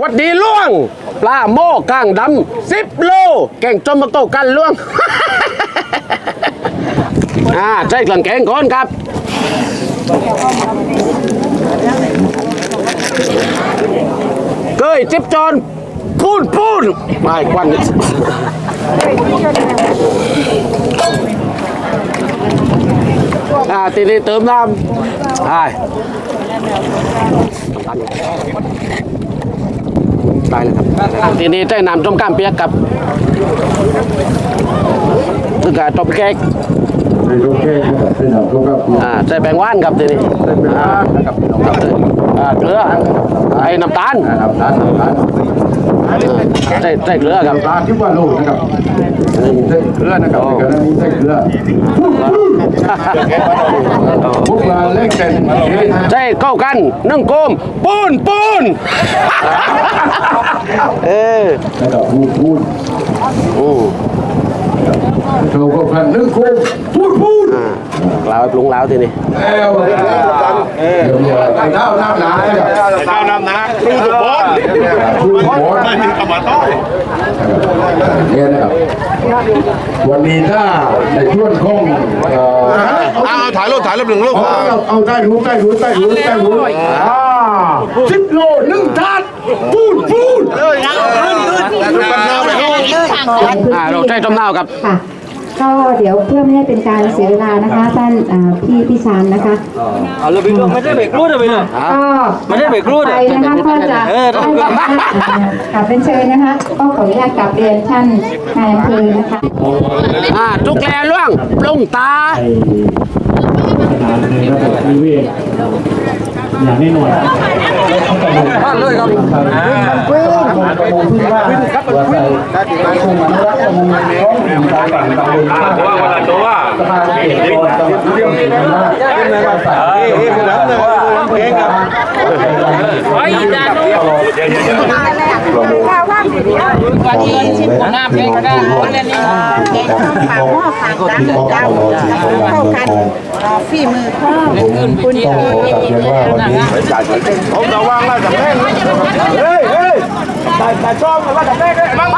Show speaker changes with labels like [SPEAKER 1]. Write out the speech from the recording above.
[SPEAKER 1] วัดดีล่วง ปลาโม่ก้างดำสิบโล แกงจมมะโก้กันล่วง อ่าใส่เครื่องแกงก่อนครับ เกยจิบจอนพูนพูนไม่ควันอ่าทีนี้เติมน้ำใช่ ได้เลยครับทีนี้ใช้น้ำต้มกล้ามเปียกกับคือการต้มแขก
[SPEAKER 2] ในโรงแก้วเป็นหนังก็ครับ
[SPEAKER 1] อ่าใส่แป้งหว่านครับทีนี้อ่า
[SPEAKER 2] นะครับพี่น้องครับ
[SPEAKER 1] อ่าเกลือไอ้น้ำตาล
[SPEAKER 2] นะครับร้านร้าน
[SPEAKER 1] ใส่ใส่เกลือครับ
[SPEAKER 2] ร้านที่ว่าโลนะครับใส่เกลือนะครับในกรณีใส่เกลือพวกมาเล่นกัน
[SPEAKER 1] ใช่เข้ากันนึ่งโกมปูนปูนเออ
[SPEAKER 2] นะครับพูดพูด
[SPEAKER 1] อืม
[SPEAKER 2] เราก็พันนึกโคมพูดพูด
[SPEAKER 1] อ่าลาวให้ ปรุงลาวทีนี้
[SPEAKER 2] เออเดี๋ยวไอ้เท้าน้ำหนา
[SPEAKER 3] ข้าวน้ำหนักครูสุบน
[SPEAKER 2] พูดหมด
[SPEAKER 3] ไม่มีกรรมต้อย
[SPEAKER 2] เนี่ยนะครับวันนี้ถ้าในช่วงของเอ่อ
[SPEAKER 3] เอาถ่ายรูปถ่ายรูปหนึ่งรูป
[SPEAKER 2] เอาเอาเอาใต้หูใต้หูใต้หูใต้หูอ่าสิบโลหนึ่งถาดพูดพูด
[SPEAKER 1] อ่าเราใช้ต้มน้ำครับ
[SPEAKER 4] ค่ะ ก็เดี๋ยวเพื่อไม่ให้เป็นการเสียเวลานะคะท่านอ่าพี่พี่ชานนะคะ
[SPEAKER 5] เอาเลยไปดูไม่ได้เบรกรูดเลยไปเลย
[SPEAKER 4] ก็
[SPEAKER 5] ไม่ได้เบรกรูด
[SPEAKER 4] ไป
[SPEAKER 5] อะ
[SPEAKER 4] นะคะก็จะ
[SPEAKER 5] เออต้อง
[SPEAKER 4] ให้ท่านอ่ากลับเป็นเชิญนะคะ ก็ขออนุญาตกลับเรียนท่านนายอำเภอนะคะ
[SPEAKER 1] อ่าทุกแลล่วงปรุงตา
[SPEAKER 6] อย่างแน่นอน
[SPEAKER 5] เลยครับ
[SPEAKER 3] ว่าวันละตัว
[SPEAKER 7] หน้าเพลง ก็ได้คนเล่นนี่เด็กข้าวขาหม้อขาดังเจ้าเข้ากันฝีมือพ่อคุณคุณ
[SPEAKER 3] ผมจะวางล่าจะแม่งเฮ้ยเฮ้ยแต่แต่ชอบว่าจะแม่งได้บ้าง